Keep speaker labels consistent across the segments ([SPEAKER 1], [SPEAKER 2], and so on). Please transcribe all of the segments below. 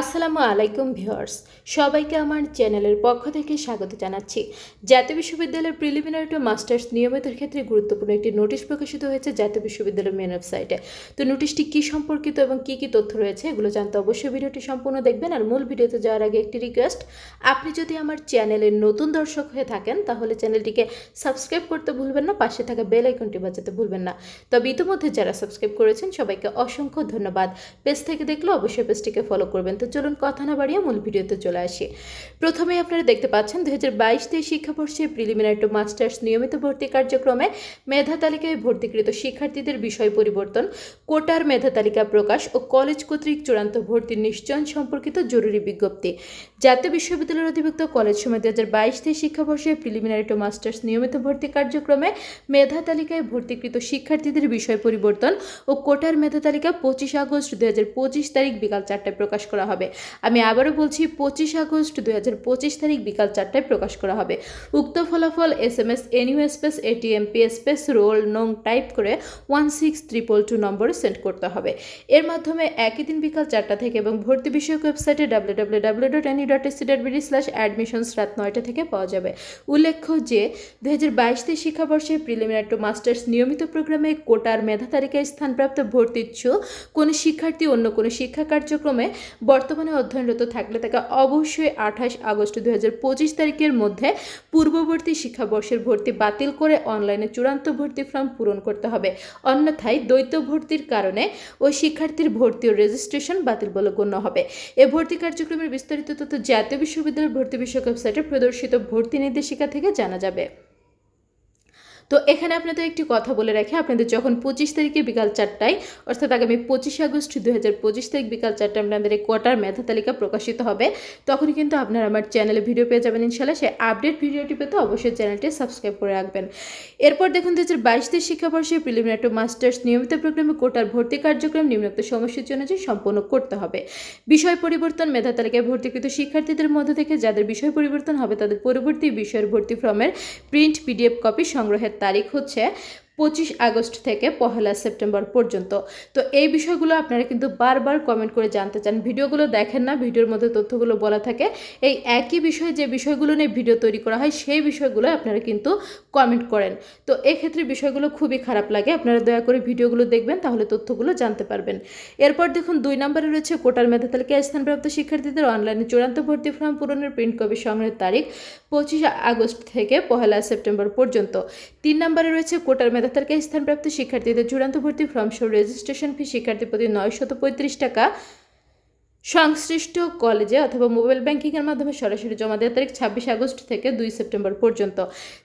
[SPEAKER 1] আসসালামু আলাইকুম ভিউয়ার্স, সবাইকে আমার চ্যানেলের পক্ষ থেকে স্বাগত জানাচ্ছি। জাতীয় বিশ্ববিদ্যালয়ের প্রিলিমিনারি টু মাস্টার্স নিয়মিতের ক্ষেত্রে গুরুত্বপূর্ণ একটি নোটিশ প্রকাশিত হয়েছে জাতীয় বিশ্ববিদ্যালয়ের মেন ওয়েবসাইটে তো নোটিশটি কী সম্পর্কিত এবং কী কী তথ্য রয়েছে এগুলো জানতে অবশ্যই ভিডিওটি সম্পূর্ণ দেখবেন আর মূল ভিডিওতে যাওয়ার আগে একটি রিকোয়েস্ট আপনি যদি আমার চ্যানেলের নতুন দর্শক হয়ে থাকেন তাহলে চ্যানেলটিকে সাবস্ক্রাইব করতে ভুলবেন না, পাশে থাকা বেল আইকনটি বাজাতে ভুলবেন না। তবে ইতিমধ্যে যারা সাবস্ক্রাইব করেছেন সবাইকে অসংখ্য ধন্যবাদ। পেজ থেকে দেখলে অবশ্যই পেজটিকে ফলো করবেন। তো চলুন কথা না বাড়িয়ে মূল ভিডিওতে চলে আসি। প্রথমে আপনারা দেখতে পাচ্ছেন দু হাজার বাইশ তেইশ শিক্ষাবর্ষে প্রিলিমিনারি টু মাস্টার্স নিয়মিত ভর্তি কার্যক্রমে মেধা তালিকায় ভর্তিকৃত শিক্ষার্থীদের বিষয় পরিবর্তন, কোটার মেধা তালিকা প্রকাশ ও কলেজ কর্তৃক চূড়ান্ত ভর্তির নিশ্চয়ন সম্পর্কিত জরুরি বিজ্ঞপ্তি। জাতীয় বিশ্ববিদ্যালয়ের অধিভুক্ত কলেজ সময় দু হাজার বাইশ তেইশ শিক্ষাবর্ষে প্রিলিমিনারি টু মাস্টার্স নিয়মিত ভর্তি কার্যক্রমে মেধা তালিকায় ভর্তিকৃত শিক্ষার্থীদের বিষয় পরিবর্তন ও কোটার মেধা তালিকা পঁচিশ আগস্ট দু হাজার পঁচিশ তারিখ বিকাল চারটায় প্রকাশ করা হবে আমি আবারও বলছি, পঁচিশ আগস্ট দু হাজার পঁচিশ তারিখ বিকাল চারটায় প্রকাশ করা হবে। উক্ত ফলাফল S M S, NU space ATM P space, roll নং টাইপ করে ওয়ান সিক্স ট্রিপল টু নম্বরে সেন্ড করতে হবে। এর মাধ্যমে একই দিন বিকাল চারটা থেকে এবং ভর্তি বিষয়ক ওয়েবসাইটে W W W dot NU dot AC dot BD slash admissions রাত নয়টা থেকে পাওয়া যাবে। উল্লেখ্য যে দু হাজার বাইশ তেইশ শিক্ষাবর্ষে প্রিলিমিনারি টু মাস্টার্স নিয়মিত প্রোগ্রামে কোটার মেধা তালিকায় স্থানপ্রাপ্ত ভর্তি ইচ্ছুক কোনো শিক্ষার্থী অন্য কোনো শিক্ষা কার্যক্রমে বর্তমানে অধ্যয়নরত থাকলে তাকে অবশ্যই আঠাশ আগস্ট দু হাজার পঁচিশ তারিখের মধ্যে পূর্ববর্তী শিক্ষাবর্ষের ভর্তি বাতিল করে অনলাইনে চূড়ান্ত ভর্তি ফর্ম পূরণ করতে হবে। অন্যথায় দ্বৈত ভর্তির কারণে ওই শিক্ষার্থীর ভর্তি ও রেজিস্ট্রেশন বাতিল বলে গণ্য হবে। এ ভর্তি কার্যক্রমের বিস্তারিত তথ্য জাতীয় বিশ্ববিদ্যালয়ের ভর্তি বিষয়ক ওয়েবসাইটে প্রদর্শিত ভর্তি নির্দেশিকা থেকে জানা যাবে। তো এখানে আপনাদের একটি কথা বলে রাখি, আপনাদের যখন পঁচিশ তারিখে বিকাল চারটায়, অর্থাৎ আগামী পঁচিশে আগস্ট দু হাজার পঁচিশ তারিখ বিকাল চারটায় আপনাদের কোয়ার্টার মেধা তালিকা প্রকাশিত হবে, তখনই কিন্তু আপনারা আমার চ্যানেলে ভিডিও পেয়ে যাবেন ইনশাল্লাহ সেই আপডেট ভিডিওটি পেতে অবশ্যই চ্যানেলটি সাবস্ক্রাইব করে রাখবেন। এরপর দেখুন দু হাজার বাইশ তেইশ শিক্ষাবর্ষে প্রিলিমিনারি টু মাস্টার্স নিয়মিত প্রোগ্রামে কোটার ভর্তি কার্যক্রম নিম্নোক্ত জন্য যে সম্পন্ন করতে হবে। বিষয় পরিবর্তন মেধা তালিকায় ভর্তিকৃত শিক্ষার্থীদের মধ্যে থেকে যাদের বিষয় পরিবর্তন হবে, তাদের পরবর্তী বিষয়ের ভর্তি ফর্মের প্রিন্ট পিডিএফ কপি সংগ্রহের তারিখ হচ্ছে পঁচিশ আগস্ট থেকে পহেলা সেপ্টেম্বর পর্যন্ত। তো এই বিষয়গুলো আপনারা কিন্তু বারবার কমেন্ট করে জানতে চান। ভিডিওগুলো দেখেন না, ভিডিওর মধ্যে তথ্যগুলো বলা থাকে। এই একই বিষয়ে যে বিষয়গুলো নিয়ে ভিডিও তৈরি করা হয়, সেই বিষয়গুলো আপনারা কিন্তু কমেন্ট করেন। তো এক্ষেত্রে বিষয়গুলো খুবই খারাপ লাগে। আপনারা দয়া করে ভিডিওগুলো দেখবেন, তাহলে তথ্যগুলো জানতে পারবেন। এরপর দেখুন, দুই নম্বরে রয়েছে কোটার মেধা তালিকায় স্থানপ্রাপ্ত শিক্ষার্থীদের অনলাইনে চূড়ান্ত ভর্তি ফর্ম পূরণের প্রিন্ট কপি সংগ্রহের তারিখ পঁচিশ আগস্ট থেকে পহেলা সেপ্টেম্বর পর্যন্ত। তিন নম্বরে রয়েছে কোটার তালিকায় স্থানপ্রাপ্ত শিক্ষার্থীদের চূড়ান্ত ভর্তি ফর্ম সহ রেজিস্ট্রেশন ফি শিক্ষার্থী প্রতি নয় শত পঁয়ত্রিশ টাকা সংশ্লিষ্ট কলেজে অথবা মোবাইল ব্যাংকিংয়ের মাধ্যমে সরাসরি জমা দেওয়ার তারিখ ছাব্বিশ আগস্ট থেকে দুই সেপ্টেম্বর পর্যন্ত।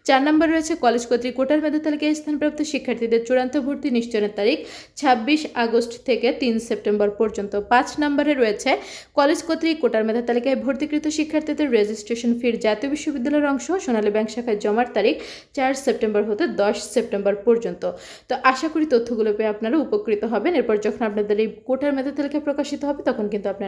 [SPEAKER 1] চার নম্বর রয়েছে, কলেজ কর্তৃক কোটার মেধা তালিকায় স্থানপ্রাপ্ত শিক্ষার্থীদের চূড়ান্ত ভর্তি নিশ্চয়নের তারিখ ছাব্বিশ আগস্ট থেকে তিন সেপ্টেম্বর পর্যন্ত। পাঁচ নম্বরে রয়েছে, কলেজ কর্তৃক কোটার মেধা তালিকায় ভর্তিকৃত শিক্ষার্থীদের রেজিস্ট্রেশন ফির জাতীয় বিশ্ববিদ্যালয়ের অংশ, সোনালী ব্যাংক শাখায় জমার তারিখ চার সেপ্টেম্বর হতে দশ সেপ্টেম্বর পর্যন্ত। তো আশা করি তথ্যগুলো পেয়ে আপনারা উপকৃত হবেন। এরপর যখন আপনাদের এই কোটার মেধা তালিকা প্রকাশিত হবে, তখন কিন্তু আপনারা